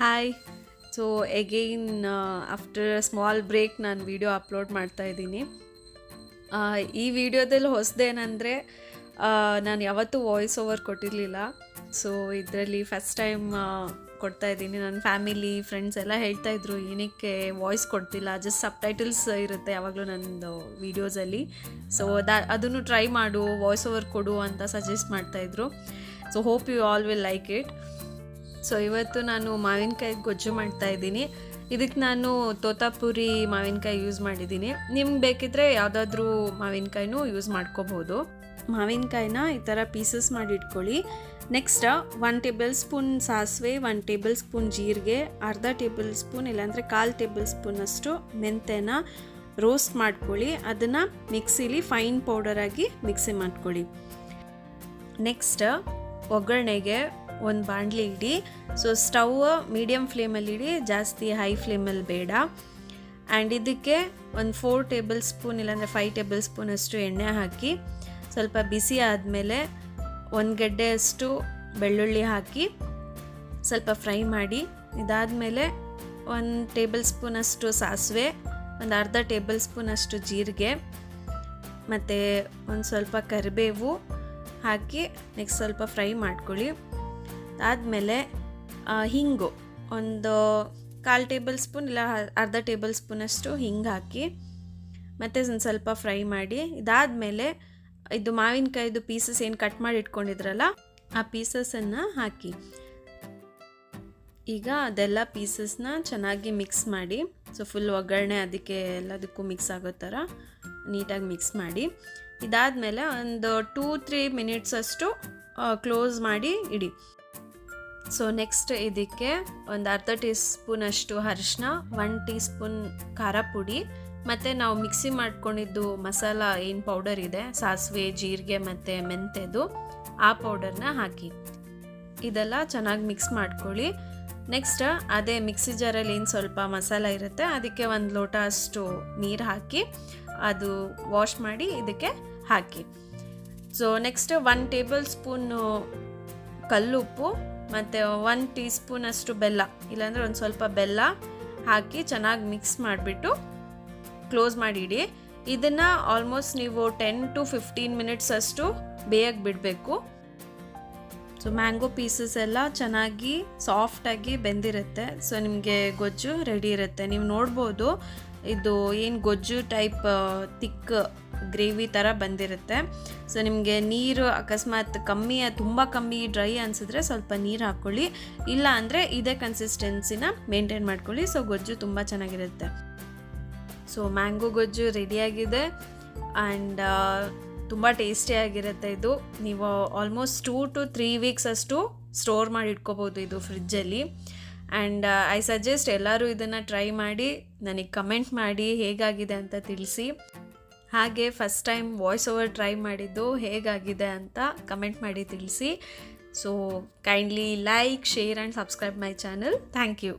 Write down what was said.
Hi so again after small break ನಾನು video upload ಮಾಡ್ತಾ ಇದ್ದೀನಿ. ಈ ವಿಡಿಯೋದಲ್ಲಿ ಹೊಸದೇನೆಂದರೆ ನಾನು ಯಾವತ್ತೂ ವಾಯ್ಸ್ ಓವರ್ ಕೊಟ್ಟಿರಲಿಲ್ಲ. ಸೊ ಇದರಲ್ಲಿ ಫಸ್ಟ್ ಟೈಮ್ ಕೊಡ್ತಾ ಇದ್ದೀನಿ. ನನ್ನ ಫ್ಯಾಮಿಲಿ ಫ್ರೆಂಡ್ಸ್ ಎಲ್ಲ ಹೇಳ್ತಾ ಇದ್ರು, ಏನಕ್ಕೆ ವಾಯ್ಸ್ ಕೊಡ್ತಿಲ್ಲ? ಜಸ್ಟ್ ಸಬ್ ಟೈಟಲ್ಸ್ ಇರುತ್ತೆ ಯಾವಾಗಲೂ ನನ್ನದು ವೀಡಿಯೋಸಲ್ಲಿ ಸೊ ದಾ, ಅದನ್ನು ಟ್ರೈ ಮಾಡು ವಾಯ್ಸ್ ಓವರ್ ಕೊಡು ಅಂತ ಸಜೆಸ್ಟ್ ಮಾಡ್ತಾಯಿದ್ರು so hope you all will like it so ಇವತ್ತು ನಾನು ಮಾವಿನಕಾಯಿ ಗೊಜ್ಜು ಮಾಡ್ತಾ ಇದ್ದೀನಿ. ಇದಕ್ಕೆ ನಾನು ತೋತಾಪುರಿ ಮಾವಿನಕಾಯಿ ಯೂಸ್ ಮಾಡಿದ್ದೀನಿ. ನಿಮ್ಗೆ ಬೇಕಿದ್ರೆ ಯಾವುದಾದ್ರೂ ಮಾವಿನಕಾಯಿನೂ ಯೂಸ್ ಮಾಡ್ಕೋಬೋದು. ಮಾವಿನಕಾಯಿನ ಈ ಥರ ಪೀಸಸ್ ಮಾಡಿ ಇಟ್ಕೊಳ್ಳಿ. ನೆಕ್ಸ್ಟ್ ಒನ್ ಟೇಬಲ್ ಸ್ಪೂನ್ ಸಾಸಿವೆ ಒನ್ ಟೇಬಲ್ ಸ್ಪೂನ್ ಜೀರಿಗೆ, ಅರ್ಧ ಟೇಬಲ್ ಸ್ಪೂನ್ ಇಲ್ಲಾಂದರೆ ಕಾಲು ಟೇಬಲ್ ಸ್ಪೂನಷ್ಟು ಮೆಂತೆನ ರೋಸ್ಟ್ ಮಾಡ್ಕೊಳ್ಳಿ. ಅದನ್ನು ಮಿಕ್ಸಿಲಿ ಫೈನ್ ಪೌಡರಾಗಿ ಮಿಕ್ಸಿ ಮಾಡ್ಕೊಳ್ಳಿ. ನೆಕ್ಸ್ಟ್ ಒಗ್ಗರಣೆಗೆ ಒಂದು ಬಾಣಲಿ ಇಡಿ. ಸೊ ಸ್ಟವ್ ಮೀಡಿಯಮ್ ಫ್ಲೇಮಲ್ಲಿ ಇಡಿ, ಜಾಸ್ತಿ ಹೈ ಫ್ಲೇಮಲ್ಲಿ ಬೇಡ. ಆ್ಯಂಡ್ ಇದಕ್ಕೆ ಒಂದು ಫೋರ್ ಟೇಬಲ್ ಸ್ಪೂನ್ ಇಲ್ಲಾಂದರೆ ಫೈವ್ ಟೇಬಲ್ ಸ್ಪೂನಷ್ಟು ಎಣ್ಣೆ ಹಾಕಿ, ಸ್ವಲ್ಪ ಬಿಸಿ ಆದಮೇಲೆ ಒಂದು ಗೆಡ್ಡೆಯಷ್ಟು ಬೆಳ್ಳುಳ್ಳಿ ಹಾಕಿ ಸ್ವಲ್ಪ ಫ್ರೈ ಮಾಡಿ, ಇದಾದಮೇಲೆ ಒಂದು ಟೇಬಲ್ ಸ್ಪೂನಷ್ಟು ಸಾಸಿವೆ, ಒಂದು ಅರ್ಧ ಟೇಬಲ್ ಸ್ಪೂನಷ್ಟು ಜೀರಿಗೆ, ಮತ್ತು ಒಂದು ಸ್ವಲ್ಪ ಕರಿಬೇವು ಹಾಕಿ ನೆಕ್ಸ್ಟ್ ಸ್ವಲ್ಪ ಫ್ರೈ ಮಾಡ್ಕೊಳ್ಳಿ. ಆದಮೇಲೆ ಹಿಂಗು. ಒಂದು ಕಾಲು ಟೇಬಲ್ ಸ್ಪೂನ್ ಇಲ್ಲ, ಅರ್ಧ ಟೇಬಲ್ ಸ್ಪೂನಷ್ಟು ಹಿಂಗೆ ಹಾಕಿ, ಮತ್ತು ಒಂದು ಸ್ವಲ್ಪ ಫ್ರೈ ಮಾಡಿ, ಇದಾದಮೇಲೆ ಇದು ಮಾವಿನಕಾಯಿದು ಪೀಸಸ್ ಏನು ಕಟ್ ಮಾಡಿ ಇಟ್ಕೊಂಡಿದ್ರಲ್ಲ, ಆ ಪೀಸಸನ್ನು ಹಾಕಿ. ಈಗ ಅದೆಲ್ಲ ಪೀಸಸ್ನ ಚೆನ್ನಾಗಿ ಮಿಕ್ಸ್ ಮಾಡಿ, ಸೊ ಫುಲ್ ಒಗ್ಗರಣೆ ಅದಕ್ಕೆ ಎಲ್ಲದಕ್ಕೂ ಮಿಕ್ಸ್ ಆಗೋ ಥರ ನೀಟಾಗಿ ಮಿಕ್ಸ್ ಮಾಡಿ, ಇದಾದಮೇಲೆ ಒಂದು ಟೂ, ತ್ರೀ ಮಿನಿಟ್ಸ್ ಅಷ್ಟು ಕ್ಲೋಸ್ ಮಾಡಿ ಇಡಿ. ಸೊ ನೆಕ್ಸ್ಟ್ ಇದಕ್ಕೆ ಒಂದು ಅರ್ಧ ಟೀ ಸ್ಪೂನಷ್ಟು ಅರಿಶಿನ ಒನ್ ಟೀ ಸ್ಪೂನ್ ಖಾರ ಪುಡಿ. ಮತ್ತು ನಾವು ಮಿಕ್ಸಿ ಮಾಡ್ಕೊಂಡಿದ್ದು ಮಸಾಲ ಏನು ಪೌಡರ್ ಇದೆ, ಸಾಸಿವೆ, ಜೀರಿಗೆ ಮತ್ತು ಮೆಂತೆದು, ಆ ಪೌಡರ್ನ ಹಾಕಿ. ಇದೆಲ್ಲ ಚೆನ್ನಾಗಿ ಮಿಕ್ಸ್ ಮಾಡ್ಕೊಳ್ಳಿ. ನೆಕ್ಸ್ಟ್ ಅದೇ ಮಿಕ್ಸಿ ಜಾರಲ್ಲಿ ಏನು ಸ್ವಲ್ಪ ಮಸಾಲ ಇರುತ್ತೆ, ಅದಕ್ಕೆ ಒಂದು ಲೋಟ ಅಷ್ಟು ನೀರು ಹಾಕಿ, ಅದು ವಾಶ್ ಮಾಡಿ ಇದಕ್ಕೆ ಹಾಕಿ. So next one table spoon ಕಲ್ಲುಪ್ಪು ಮತ್ತು ಒನ್ ಟೀ ಸ್ಪೂನಷ್ಟು ಬೆಲ್ಲ, ಇಲ್ಲಾಂದರೆ ಒಂದು ಸ್ವಲ್ಪ ಬೆಲ್ಲ ಹಾಕಿ ಚೆನ್ನಾಗಿ ಮಿಕ್ಸ್ ಮಾಡಿಬಿಟ್ಟು ಕ್ಲೋಸ್ ಮಾಡಿಡಿ. ಇದನ್ನು ಆಲ್ಮೋಸ್ಟ್ ನೀವು ಟೆನ್ ಟು ಫಿಫ್ಟೀನ್ ಮಿನಿಟ್ಸ್ ಅಷ್ಟು ಬೇಯಕ್ಕೆ ಬಿಡಬೇಕು. ಸೊ ಮ್ಯಾಂಗೋ ಪೀಸಸ್ ಎಲ್ಲ ಚೆನ್ನಾಗಿ ಸಾಫ್ಟಾಗಿ ಬೆಂದಿರುತ್ತೆ. ಸೊ ನಿಮಗೆ ಗೊಜ್ಜು ರೆಡಿ ಇರುತ್ತೆ. ನೀವು ನೋಡ್ಬೋದು ಇದು ಏನು ಗೊಜ್ಜು ಟೈಪ್ ತಿಕ್ ಗ್ರೇವಿ ಥರ ಬಂದಿರುತ್ತೆ. ಸೊ ನಿಮಗೆ ನೀರು ಅಕಸ್ಮಾತ್ ಕಮ್ಮಿ, ತುಂಬ ಕಮ್ಮಿ ಡ್ರೈ ಅನಿಸಿದ್ರೆ ಸ್ವಲ್ಪ ನೀರು ಹಾಕ್ಕೊಳ್ಳಿ ಇಲ್ಲ ಅಂದರೆ ಇದೇ ಕನ್ಸಿಸ್ಟೆನ್ಸಿನ ಮೇಂಟೈನ್ ಮಾಡ್ಕೊಳ್ಳಿ. ಸೊ ಗೊಜ್ಜು ತುಂಬ ಚೆನ್ನಾಗಿರುತ್ತೆ. ಸೊ ಮ್ಯಾಂಗೋ ಗೊಜ್ಜು ರೆಡಿಯಾಗಿದೆ ಆ್ಯಂಡ್ ತುಂಬ ಟೇಸ್ಟಿಯಾಗಿರುತ್ತೆ ಇದು. ನೀವು almost two to three weeks ಅಷ್ಟು ಸ್ಟೋರ್ ಮಾಡಿ ಇಟ್ಕೋಬೋದು ಇದು ಫ್ರಿಜ್ಜಲ್ಲಿ ಆ್ಯಂಡ್ ಐ ಸಜೆಸ್ಟ್ ಎಲ್ಲರೂ ಇದನ್ನು ಟ್ರೈ ಮಾಡಿ, ನನಗೆ ಕಮೆಂಟ್ ಮಾಡಿ ಹೇಗಾಗಿದೆ ಅಂತ ತಿಳಿಸಿ. ಹಾಗೆ first time voice over try ಮಾಡಿದ್ದು ಹೇಗಾಗಿದೆ ಅಂತ ಕಮೆಂಟ್ ಮಾಡಿ ತಿಳಿಸಿ. So kindly like share and subscribe my channel thank you